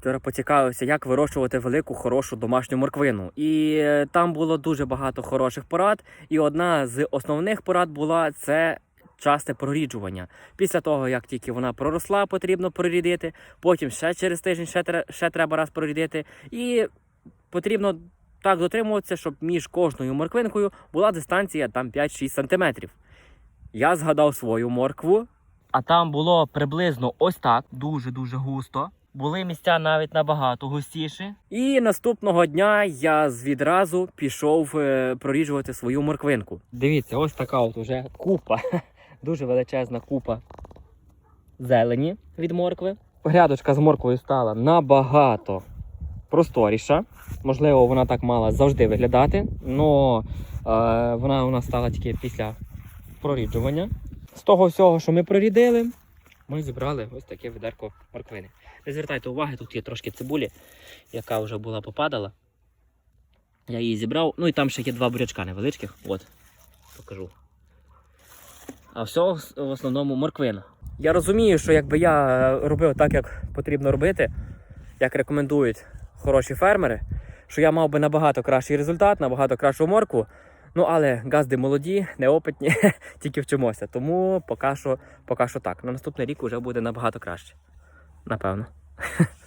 Вчора поцікавився, як вирощувати велику хорошу домашню морквину. І е, там було дуже багато хороших порад. І одна з основних порад була це часте проріджування. Після того, як тільки вона проросла, потрібно прорідити. Потім ще через тиждень ще, ще треба раз прорідити. І потрібно так дотримуватися, щоб між кожною морквинкою була дистанція там 5-6 сантиметрів. Я згадав свою моркву. А там було приблизно ось так, дуже-дуже густо. Були місця навіть набагато густіші. І наступного дня я відразу пішов е, проріджувати свою морквинку. Дивіться, ось така от уже купа, дуже величезна купа зелені від моркви. Грядочка з морквою стала набагато просторіша. Можливо, вона так мала завжди виглядати, але вона у нас стала тільки після проріджування. З того всього, що ми прорідили, ми зібрали ось таке відерко морквини. Не звертайте уваги, тут є трошки цибулі, яка вже була попадала. Я її зібрав. Ну і там ще є два бурячка невеличких. От, покажу. А все в основному морквина. Я розумію, що якби я робив так, як потрібно робити, як рекомендують хороші фермери, що я мав би набагато кращий результат, набагато кращу моркву. Ну, але газди молоді, неопитні, тільки вчимося. Тому поки що, поки що так. На наступний рік вже буде набагато краще. Напевно.